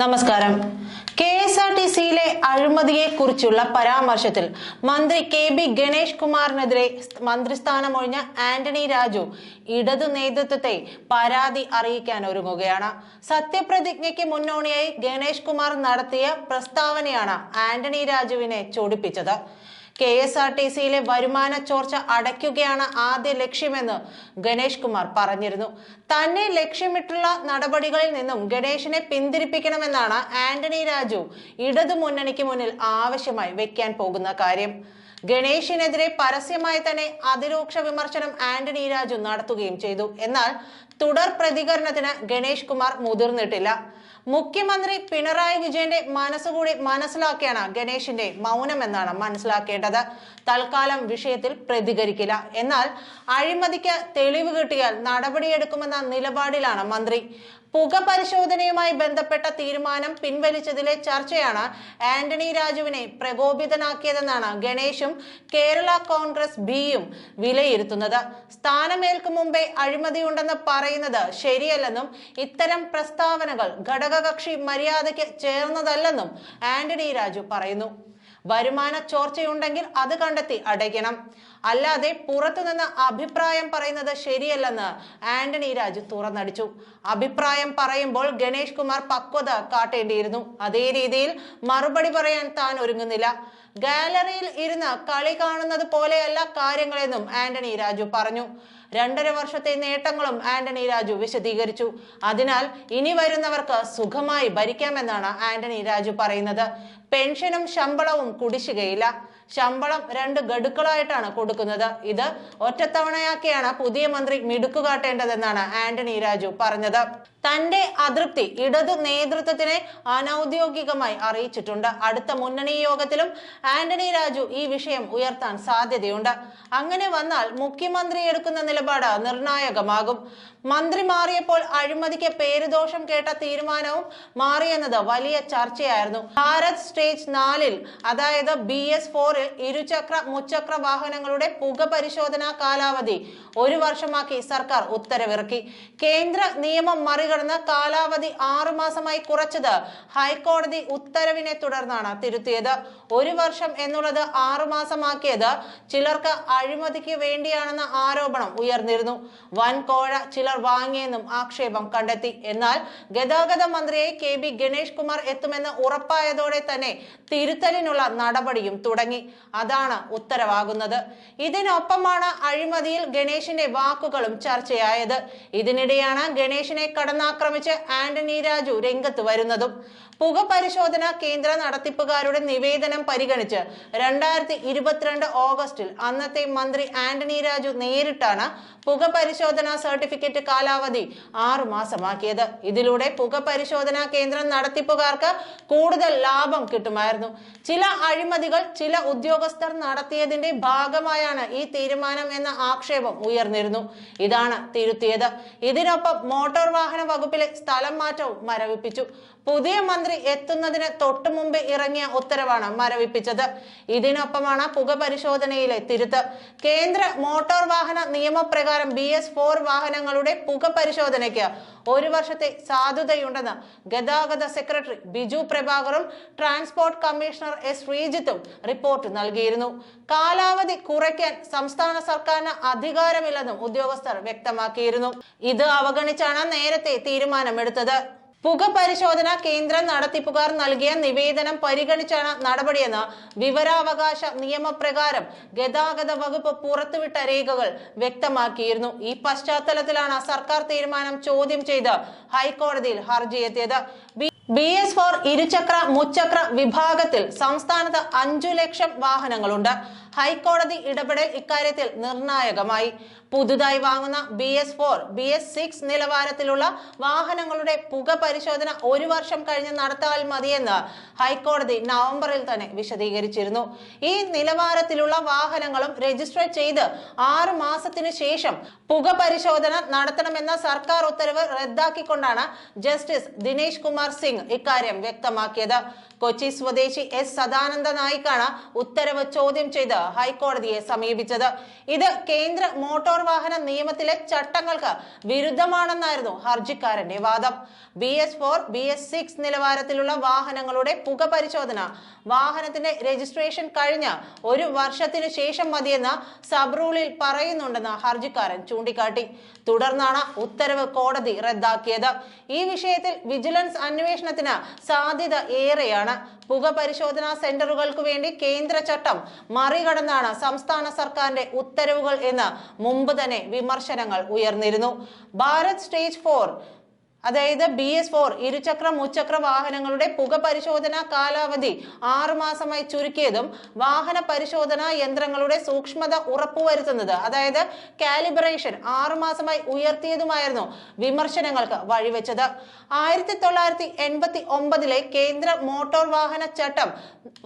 നമസ്കാരം. K S R T സിയിലെ അഴിമതിയെ കുറിച്ചുള്ള പരാമർശത്തിൽ മന്ത്രി കെ ബി ഗണേഷ് കുമാറിനെതിരെ മന്ത്രിസ്ഥാനമൊഴിഞ്ഞ ആന്റണി രാജു ഇടതു നേതൃത്വത്തെ പരാതി അറിയിക്കാൻ ഒരുങ്ങുകയാണ് സത്യപ്രതിജ്ഞയ്ക്ക് മുന്നോണിയായി ഗണേഷ് കുമാർ നടത്തിയ പ്രസ്താവനയാണ് ആന്റണി രാജുവിനെ ചൊടിപ്പിച്ചത്. കെ എസ് ആർ ടി സിയിലെ വരുമാന ചോർച്ച അടയ്ക്കുകയാണ് ആദ്യ ലക്ഷ്യമെന്ന് ഗണേഷ് കുമാർ പറഞ്ഞിരുന്നു. തന്നെ ലക്ഷ്യമിട്ടുള്ള നടപടികളിൽ നിന്നും ഗണേഷിനെ പിന്തിരിപ്പിക്കണമെന്നാണ് ആന്റണി രാജു ഇടതു മുന്നണിക്ക് മുന്നിൽ ആവശ്യമായി വെക്കാൻ പോകുന്ന കാര്യം. ഗണേഷിനെതിരെ പരസ്യമായി തന്നെ അതിരൂക്ഷ വിമർശനം ആന്റണി രാജു നടത്തുകയും ചെയ്തു. എന്നാൽ തുടർ പ്രതികരണത്തിന് ഗണേഷ് കുമാർ മുതിർന്നിട്ടില്ല. മുഖ്യമന്ത്രി പിണറായി വിജയന്റെ മനസ്സുകൂടി മനസ്സിലാക്കിയാണ് ഗണേഷിന്റെ മൗനം എന്നാണ് മനസ്സിലാക്കേണ്ടത്. തൽക്കാലം വിഷയത്തിൽ പ്രതികരിക്കില്ല. എന്നാൽ അഴിമതിക്ക് തെളിവ് കിട്ടിയാൽ നടപടിയെടുക്കുമെന്ന നിലപാടിലാണ് മന്ത്രി. പുക പരിശോധനയുമായി ബന്ധപ്പെട്ട തീരുമാനം പിൻവലിച്ചതിലെ ചർച്ചയാണ് ആന്റണി രാജുവിനെ പ്രകോപിതനാക്കിയതെന്നാണ് ഗണേഷും കേരള കോൺഗ്രസ് ബിയും വിലയിരുത്തുന്നത്. സ്ഥാനമേൽക്കും മുമ്പേ അഴിമതിയുണ്ടെന്ന് പറയുന്നത് ശരിയല്ലെന്നും ഇത്തരം പ്രസ്താവനകൾ ഘടകകക്ഷി മര്യാദയ്ക്ക് ചേർന്നതല്ലെന്നും ആന്റണി രാജു പറയുന്നു. വരുമാന ചോർച്ചയുണ്ടെങ്കിൽ അത് കണ്ടെത്തി അടയ്ക്കണം. അല്ലാതെ പുറത്തുനിന്ന് അഭിപ്രായം പറയുന്നത് ശരിയല്ലെന്ന് ആന്റണി രാജു തുറന്നടിച്ചു. അഭിപ്രായം പറയുമ്പോൾ ഗണേഷ് കുമാർ പക്വത കാട്ടേണ്ടിയിരുന്നു. അതേ രീതിയിൽ മറുപടി പറയാൻ താൻ ഒരുങ്ങുന്നില്ല. ഗാലറിയിൽ ഇരുന്ന് കളി കാണുന്നത് പോലെയല്ല കാര്യങ്ങളെന്നും ആന്റണി രാജു പറഞ്ഞു. രണ്ടര വർഷത്തെ നേട്ടങ്ങളും ആന്റണി രാജു വിശദീകരിച്ചു. അതിനാൽ ഇനി വരുന്നവർക്ക് സുഖമായി ഭരിക്കാമെന്നാണ് ആന്റണി രാജു പറയുന്നത്. പെൻഷനും ശമ്പളവും കുടിശ്ശികയില്ല. ശമ്പളം രണ്ട് ഗഡുക്കളായിട്ടാണ് കൊടുക്കുന്നത്. ഇത് ഒറ്റത്തവണയാക്കിയാണ് പുതിയ മന്ത്രി മിടുക്കുകാട്ടേണ്ടതെന്നാണ് ആന്റണി രാജു പറഞ്ഞത്. തന്റെ അതൃപ്തി ഇടത് നേതൃത്വത്തിനെ അനൌദ്യോഗികമായി അറിയിച്ചിട്ടുണ്ട്. അടുത്ത മുന്നണി യോഗത്തിലും ആന്റണി രാജു ഈ വിഷയം ഉയർത്താൻ സാധ്യതയുണ്ട്. അങ്ങനെ വന്നാൽ മുഖ്യമന്ത്രി എടുക്കുന്ന നിലപാട് നിർണായകമാകും. മന്ത്രി മാറിയപ്പോൾ അഴിമതിക്ക് പേരുദോഷം കേട്ട തീരുമാനവും മാറിയെന്നത് വലിയ ചർച്ചയായിരുന്നു. ഭാരത് സ്റ്റേജ് നാലിൽ അതായത് ബി എസ് ഫോറിൽ ഇരുചക്ര മുച്ചക്ര വാഹനങ്ങളുടെ പുക പരിശോധനാ കാലാവധി ഒരു വർഷമാക്കി സർക്കാർ ഉത്തരവിറക്കി. കേന്ദ്ര നിയമം മറികടന്ന് കാലാവധി ആറു മാസമായി കുറച്ചത് ഹൈക്കോടതി ഉത്തരവിനെ തുടർന്നാണ് തിരുത്തിയത്. ഒരു വർഷം എന്നുള്ളത് ആറു മാസമാക്കിയത് ചിലർക്ക് അഴിമതിക്ക് വേണ്ടിയാണെന്ന ആരോപണം ഉയർന്നിരുന്നു. വൻ കോഴ ചിലർ വാങ്ങിയെന്നും ആക്ഷേപം കണ്ടെത്തി. എന്നാൽ ഗതാഗത മന്ത്രിയെ കെ ബി ഗണേഷ് കുമാർ എത്തുമെന്ന് ഉറപ്പായതോടെ തന്നെ തിരുത്തലിനുള്ള നടപടിയും തുടങ്ങി. അതാണ് ഉത്തരവാകുന്നത്. ഇതിനൊപ്പമാണ് അഴിമതിയിൽ ഗണേഷിന്റെ വാക്കുകളും ചർച്ചയായത്. ഇതിനിടെയാണ് ഗണേഷിനെ കടന്നാക്രമിച്ച് ആന്റണി രാജു രംഗത്ത് വരുന്നതും പുക പരിശോധന കേന്ദ്ര നടത്തിപ്പുകാരുടെ നിവേദനം പരിഗണിച്ച് രണ്ടായിരത്തി ഇരുപത്തിരണ്ട് ഓഗസ്റ്റിൽ അന്നത്തെ മന്ത്രി ആന്റണി രാജു നേരിട്ടാണ് പുക പരിശോധന സർട്ടിഫിക്കറ്റ് കാലാവധി ആറു മാസമാക്കിയത്. ഇതിലൂടെ പുക പരിശോധനാ കേന്ദ്രം നടത്തിപ്പുകാർക്ക് കൂടുതൽ ലാഭം കിട്ടുമായിരുന്നു. ചില അഴിമതികൾ ചില ഉദ്യോഗസ്ഥർ നടത്തിയതിന്റെ ഭാഗമായാണ് ഈ തീരുമാനം എന്ന ആക്ഷേപം ഉയർന്നിരുന്നു. ഇതാണ് തിരുത്തിയത്. ഇതിനൊപ്പം മോട്ടോർ വാഹന വകുപ്പിലെ സ്ഥലം മാറ്റവും മരവിപ്പിച്ചു. പുതിയ മന്ത്രി എത്തുന്നതിന് തൊട്ടു മുമ്പ് ഇറങ്ങിയ ഉത്തരവാണ് മരവിപ്പിച്ചത്. ഇതിനൊപ്പമാണ് പുക പരിശോധനയിലെ തിരുത്ത്. കേന്ദ്ര മോട്ടോർ വാഹന നിയമപ്രകാരം ബി എസ് ഫോർ വാഹനങ്ങളുടെ പുക പരിശോധനയ്ക്ക് ഒരു വർഷത്തെ സാധുതയുണ്ടെന്ന് ഗതാഗത സെക്രട്ടറി ബിജു പ്രഭാകറും ട്രാൻസ്പോർട്ട് കമ്മീഷണർ എസ് ശ്രീജിത്തും റിപ്പോർട്ട് നൽകിയിരുന്നു. കാലാവധി കുറയ്ക്കാൻ സംസ്ഥാന സർക്കാരിന് അധികാരമില്ലെന്നും ഉദ്യോഗസ്ഥർ വ്യക്തമാക്കിയിരുന്നു. ഇത് അവഗണിച്ചാണ് നേരത്തെ തീരുമാനമെടുത്തത്. പുക പരിശോധന കേന്ദ്ര നടത്തിപ്പുകാർ നൽകിയ നിവേദനം പരിഗണിച്ചാണ് നടപടിയെന്ന് വിവരാവകാശ നിയമപ്രകാരം ഗതാഗത വകുപ്പ് പുറത്തുവിട്ട രേഖകൾ വ്യക്തമാക്കിയിരുന്നു. ഈ പശ്ചാത്തലത്തിലാണ് സർക്കാർ തീരുമാനം ചോദ്യം ചെയ്ത് ഹൈക്കോടതിയിൽ ഹർജി എത്തിയത്. ബി എസ് ഫോർ ഇരുചക്ര മുച്ചക്ര വിഭാഗത്തിൽ സംസ്ഥാനത്ത് അഞ്ചു ലക്ഷം വാഹനങ്ങളുണ്ട്. ഹൈക്കോടതി ഇടപെടൽ ഇക്കാര്യത്തിൽ നിർണായകമായി. പുതുതായി വാങ്ങുന്ന B S four B S six നിലവാരത്തിലുള്ള വാഹനങ്ങളുടെ പുക പരിശോധന ഒരു വർഷം കഴിഞ്ഞ് നടത്താൽ മതിയെന്ന് ഹൈക്കോടതി നവംബറിൽ തന്നെ വിശദീകരിച്ചിരുന്നു. ഈ നിലവാരത്തിലുള്ള വാഹനങ്ങളും രജിസ്റ്റർ ചെയ്ത് ആറ് മാസത്തിനു ശേഷം പുക പരിശോധന നടത്തണമെന്ന സർക്കാർ ഉത്തരവ് റദ്ദാക്കിക്കൊണ്ടാണ് ജസ്റ്റിസ് ദിനേശ് കുമാർ സിംഗ് ഇക്കാര്യം വ്യക്തമാക്കിയത്. കൊച്ചി സ്വദേശി എസ് സദാനന്ദ നായിക്കാണ് ഉത്തരവ് ചോദ്യം ചെയ്ത് ഹൈക്കോടതിയെ സമീപിച്ചത്. ഇത് കേന്ദ്ര മോട്ടോർ വാഹന നിയമത്തിലെ ചട്ടങ്ങൾക്ക് വിരുദ്ധമാണെന്നായിരുന്നു ഹർജിക്കാരന്റെ വാദം. B S four B S six നിലവാരത്തിലുള്ള വാഹനങ്ങളുടെ പുക പരിശോധന വാഹനത്തിന്റെ രജിസ്ട്രേഷൻ കഴിഞ്ഞ ഒരു വർഷത്തിനു ശേഷം മതിയെന്ന് സബ് റൂളിൽ പറയുന്നുണ്ടെന്ന് ഹർജിക്കാരൻ ചൂണ്ടിക്കാട്ടി. തുടർന്നാണ് ഉത്തരവ് കോടതി റദ്ദാക്കിയത്. ഈ വിഷയത്തിൽ വിജിലൻസ് അന്വേഷണത്തിന് സാധ്യത ഏറെയാണ്. പുക പരിശോധനാ സെന്ററുകൾക്ക് വേണ്ടി കേന്ദ്ര ചട്ടം മറികടന്നാണ് സംസ്ഥാന സർക്കാരിന്റെ ഉത്തരവുകൾ എന്ന് മുമ്പ് തന്നെ വിമർശനങ്ങൾ ഉയർന്നിരുന്നു. ഭാരത് സ്റ്റേജ് ഫോർ അതായത് ബി എസ് ഫോർ ഇരുചക്ര മുച്ചക്ര വാഹനങ്ങളുടെ പുക പരിശോധന കാലാവധി ആറുമാസമായി ചുരുക്കിയതും വാഹന പരിശോധനാ യന്ത്രങ്ങളുടെ സൂക്ഷ്മത ഉറപ്പുവരുത്തുന്നത്. അതായത് കാലിബ്രേഷൻ ആറുമാസമായി ഉയർത്തിയതുമായിരുന്നു വിമർശനങ്ങൾക്ക് വഴിവെച്ചത്. ആയിരത്തി തൊള്ളായിരത്തി എൺപത്തി ഒമ്പതിലെ കേന്ദ്ര മോട്ടോർ വാഹന ചട്ടം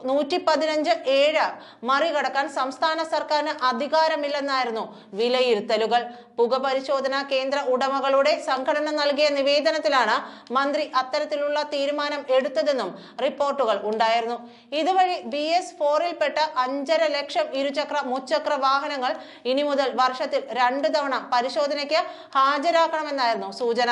നൂറ്റി പതിനഞ്ച് ഏഴ് മറികടക്കാൻ സംസ്ഥാന സർക്കാരിന് അധികാരമില്ലെന്നായിരുന്നു വിലയിരുത്തലുകൾ. പുക പരിശോധനാ കേന്ദ്ര ഉടമകളുടെ സംഘടന നൽകിയ നിവേദനത്തിലാണ് മന്ത്രി അത്തരത്തിലുള്ള തീരുമാനം എടുത്തതെന്നും റിപ്പോർട്ടുകൾ ഉണ്ടായിരുന്നു. ഇതുവഴി ബി എസ് ഫോറിൽപ്പെട്ട അഞ്ചര ലക്ഷം ഇരുചക്ര മുച്ചക്ര വാഹനങ്ങൾ ഇനി മുതൽ വർഷത്തിൽ രണ്ടു തവണ പരിശോധനയ്ക്ക് ഹാജരാക്കണമെന്നായിരുന്നു സൂചന.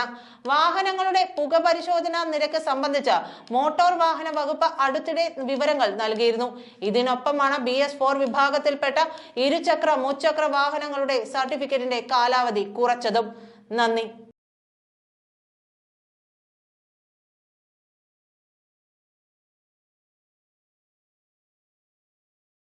വാഹനങ്ങളുടെ പുക പരിശോധനാ നിരക്ക് സംബന്ധിച്ച് മോട്ടോർ വാഹന വകുപ്പ് അടുത്തിടെ വിവരങ്ങൾ നൽകിയിരുന്നു. ഇതിനൊപ്പമാണ് ബി എസ് ഫോർ വിഭാഗത്തിൽപ്പെട്ട ഇരുചക്ര മുച്ചക്ര വാഹനങ്ങളുടെ സർട്ടിഫിക്കറ്റിന്റെ കാലാവധി കുറച്ചതും. നന്ദി.